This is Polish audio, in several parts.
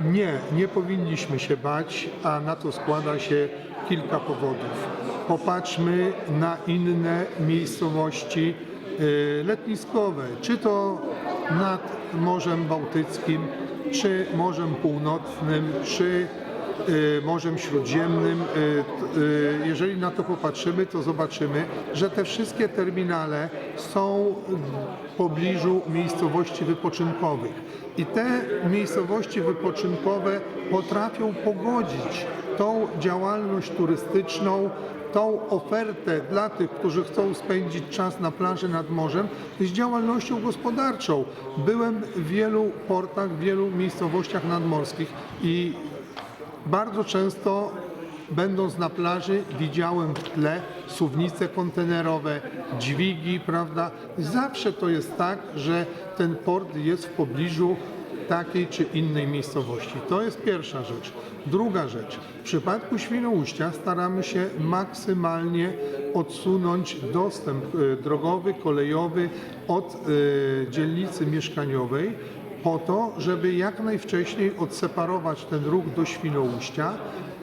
Nie, nie powinniśmy się bać, a na to składa się kilka powodów. Popatrzmy na inne miejscowości y, letniskowe, czy to nad Morzem Bałtyckim, czy Morzem Północnym, czy Morzem Śródziemnym. Y, y, Jeżeli na to popatrzymy, to zobaczymy, że te wszystkie terminale są w pobliżu miejscowości wypoczynkowych. I te miejscowości wypoczynkowe potrafią pogodzić tą działalność turystyczną, tą ofertę dla tych, którzy chcą spędzić czas na plaży nad morzem, z działalnością gospodarczą. Byłem w wielu portach, w wielu miejscowościach nadmorskich i bardzo często będąc na plaży widziałem w tle suwnice kontenerowe, dźwigi, prawda? Zawsze to jest tak, że ten port jest w pobliżu takiej czy innej miejscowości. To jest pierwsza rzecz. Druga rzecz. W przypadku Świnoujścia staramy się maksymalnie odsunąć dostęp e, drogowy, kolejowy od e, dzielnicy mieszkaniowej po to, żeby jak najwcześniej odseparować ten ruch do Świnoujścia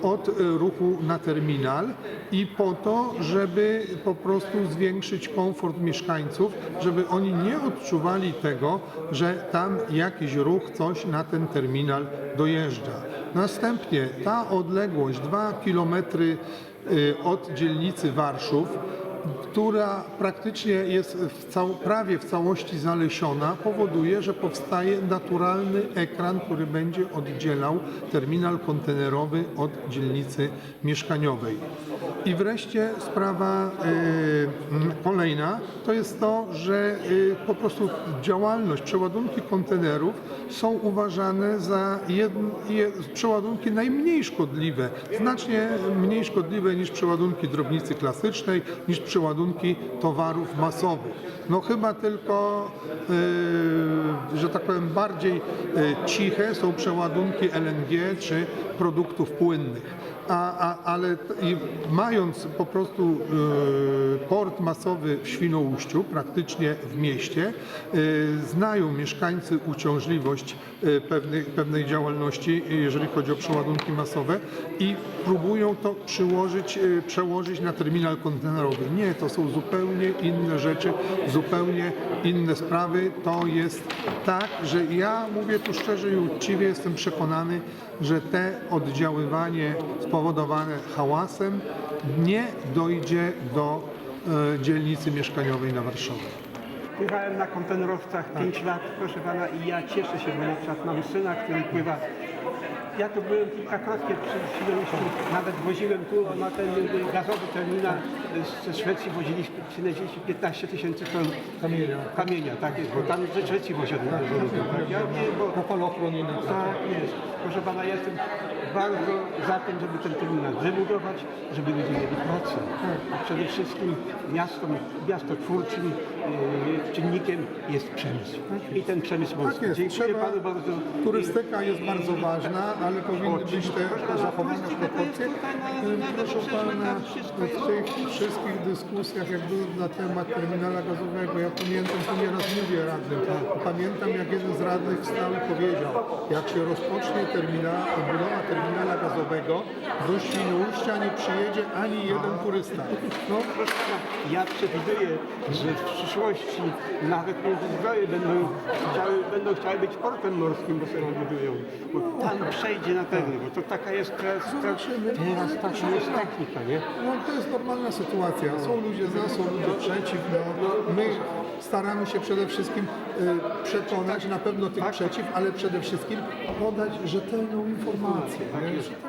od e, ruchu na terminal i po to, żeby po prostu zwiększyć komfort mieszkańców, żeby oni nie odczuwali tego, że tam jakiś ruch, coś na ten terminal dojeżdża. Następnie ta odległość 2 km od dzielnicy Warszów która praktycznie jest w cał, prawie w całości zalesiona, powoduje, że powstaje naturalny ekran, który będzie oddzielał terminal kontenerowy od dzielnicy mieszkaniowej. I wreszcie sprawa y, kolejna to jest to, że y, po prostu działalność, przeładunki kontenerów są uważane za jedn, je, przeładunki najmniej szkodliwe, znacznie mniej szkodliwe niż przeładunki drobnicy klasycznej, niż przeładunki towarów masowych. No chyba tylko, y, że tak powiem, bardziej y, ciche są przeładunki LNG czy produktów płynnych. A, a, ale mając po prostu y, port masowy w Świnoujściu, praktycznie w mieście, y, znają mieszkańcy uciążliwość y, pewnej, pewnej działalności, jeżeli chodzi o przeładunki masowe i próbują to przyłożyć, przełożyć na terminal kontenerowy. Nie, to są zupełnie inne rzeczy, zupełnie inne sprawy. To jest tak, że ja mówię tu szczerze i uczciwie jestem przekonany, że te oddziaływanie spowodowane hałasem nie dojdzie do e, dzielnicy mieszkaniowej na Warszawie. Pływałem na kontenerowcach 5 lat, proszę pana, i ja cieszę się, bo na przykład mam syna, który pływa. Ja tu byłem kilkakrotnie przy Świnoujściu, nawet woziłem tu na ten gazowy terminal ze Szwecji, woziliśmy, przywieźliśmy 15 tysięcy ton Kamienia. kamienia, tak jest, bo tam ze Szwecji woziono. Tak, ja nie, bo falochronie na tak jest. Proszę pana, ja jestem bardzo za tym, żeby ten terminal wybudować, żeby ludzie mieli pracę. A przede wszystkim miastom, miastotwórczym yy, czynnikiem jest przemysł. I ten przemysł morski. jest, Dziękuję trzeba- panu bardzo. Turystyka jest bardzo ważna, ale powinny być te zachowane proporcje. Proszę Pana, w tych wszystkich dyskusjach, jak było na temat terminala gazowego, ja pamiętam, to nieraz mówię radnym, pamiętam jak jeden z radnych wstał i powiedział, jak się rozpocznie terminal, budowa terminala gazowego, do Świnoujścia nie przyjedzie ani jeden turysta. No, Proszę pana, ja przewiduję, że w przyszłości nawet międzyzdroje będą chciały, będą chciały być portem morskim, bo sobie budują. Bo tam przejdzie na pewno, bo to taka jest teraz, Zobaczymy. teraz taka jest technika, nie? No to jest normalna sytuacja. Są ludzie za, są ludzie przeciw. No, my staramy się przede wszystkim e, przekonać na pewno tych przeciw, ale przede wszystkim podać rzetelną informację. nie?